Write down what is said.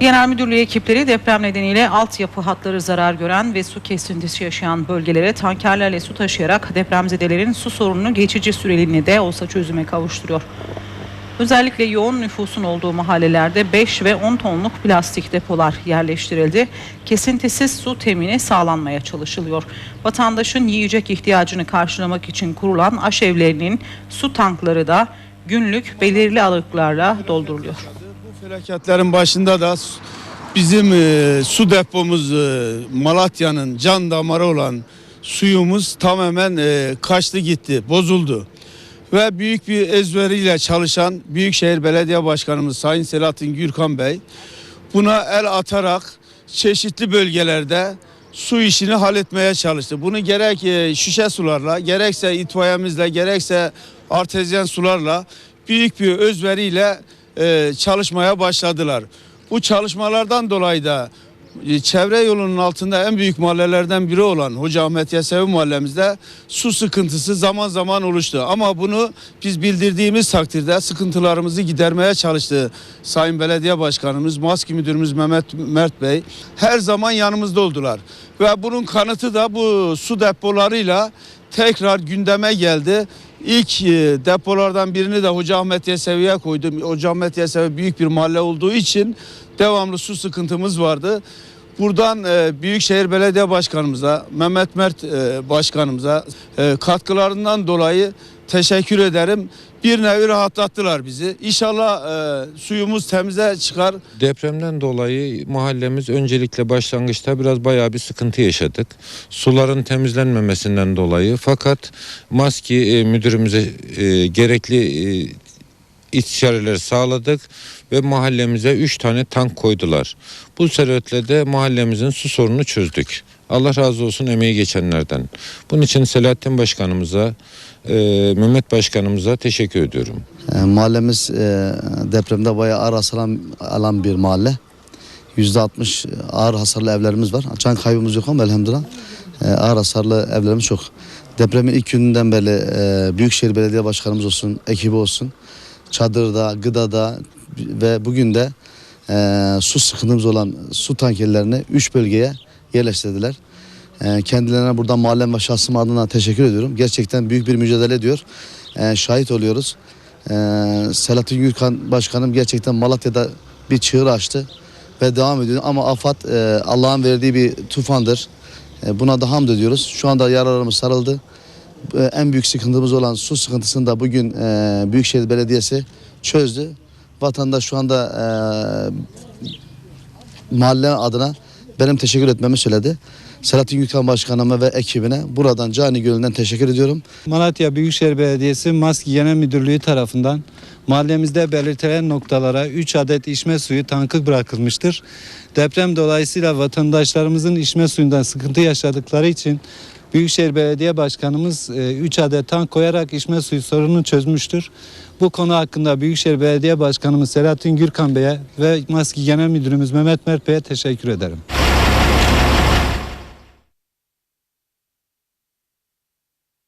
Genel Müdürlüğü ekipleri deprem nedeniyle altyapı hatları zarar gören ve su kesintisi yaşayan bölgelere tankerlerle su taşıyarak depremzedelerin su sorununu geçici süreliğine de olsa çözüme kavuşturuyor. Özellikle yoğun nüfusun olduğu mahallelerde 5 ve 10 tonluk plastik depolar yerleştirildi. Kesintisiz su temini sağlanmaya çalışılıyor. Vatandaşın yiyecek ihtiyacını karşılamak için kurulan aşevlerinin su tankları da günlük belirli aralıklarla dolduruluyor. Felaketlerin başında da bizim e, su depomuz e, Malatya'nın can damarı olan suyumuz tamamen e, kaçtı gitti, bozuldu. Ve büyük bir ezberiyle çalışan Büyükşehir Belediye Başkanımız Sayın Selahattin Gürkan Bey buna el atarak çeşitli bölgelerde su işini halletmeye çalıştı. Bunu gerek e, şişe sularla, gerekse itfaiyemizle, gerekse artezyen sularla büyük bir özveriyle e, çalışmaya başladılar. Bu çalışmalardan dolayı da e, çevre yolunun altında en büyük mahallelerden biri olan Hoca Ahmet Yesevi mahallemizde su sıkıntısı zaman zaman oluştu. Ama bunu biz bildirdiğimiz takdirde sıkıntılarımızı gidermeye çalıştı Sayın Belediye Başkanımız, Maski Müdürümüz Mehmet Mert Bey her zaman yanımızda oldular. Ve bunun kanıtı da bu su depolarıyla tekrar gündeme geldi. İlk e, depolardan birini de Hoca Ahmet Yesevi'ye koydum. Hoca Ahmet Yesevi büyük bir mahalle olduğu için devamlı su sıkıntımız vardı. Buradan e, Büyükşehir Belediye Başkanımıza, Mehmet Mert e, Başkanımıza katkılarından dolayı teşekkür ederim. Bir nevi rahatlattılar bizi. İnşallah e, suyumuz temize çıkar. Depremden dolayı mahallemiz öncelikle başlangıçta biraz bayağı bir sıkıntı yaşadık. Suların temizlenmemesinden dolayı fakat maski e, müdürümüze e, gerekli e, istişareleri sağladık ve mahallemize 3 tane tank koydular. Bu sebeple de mahallemizin su sorununu çözdük. Allah razı olsun emeği geçenlerden. Bunun için Selahattin Başkanımıza, e, Mehmet Başkanımıza teşekkür ediyorum. E, mahallemiz e, depremde bayağı ağır hasar alan, bir mahalle. Yüzde altmış ağır hasarlı evlerimiz var. Can kaybımız yok ama elhamdülillah e, ağır hasarlı evlerimiz çok. Depremin ilk gününden beri e, Büyükşehir Belediye Başkanımız olsun, ekibi olsun, çadırda, gıdada ve bugün de e, su sıkıntımız olan su tankerlerini 3 bölgeye yerleştirdiler. E, kendilerine buradan mahallem ve şahsım adına teşekkür ediyorum. Gerçekten büyük bir mücadele ediyor. E, şahit oluyoruz. Ee, Selahattin Gürkan Başkanım gerçekten Malatya'da bir çığır açtı ve devam ediyor. Ama AFAD e, Allah'ın verdiği bir tufandır. E, buna da hamd ediyoruz. Şu anda yaralarımız sarıldı. E, en büyük sıkıntımız olan su sıkıntısını da bugün Büyükşehir Belediyesi çözdü. Vatandaş şu anda mahalle adına benim teşekkür etmemi söyledi. Selahattin Gürkan Başkanıma ve ekibine buradan cani gönülden teşekkür ediyorum. Malatya Büyükşehir Belediyesi Maski Genel Müdürlüğü tarafından mahallemizde belirtilen noktalara 3 adet içme suyu tankı bırakılmıştır. Deprem dolayısıyla vatandaşlarımızın içme suyundan sıkıntı yaşadıkları için Büyükşehir Belediye Başkanımız 3 adet tank koyarak içme suyu sorununu çözmüştür. Bu konu hakkında Büyükşehir Belediye Başkanımız Selahattin Gürkan Bey'e ve Maski Genel Müdürümüz Mehmet Mert Bey'e teşekkür ederim.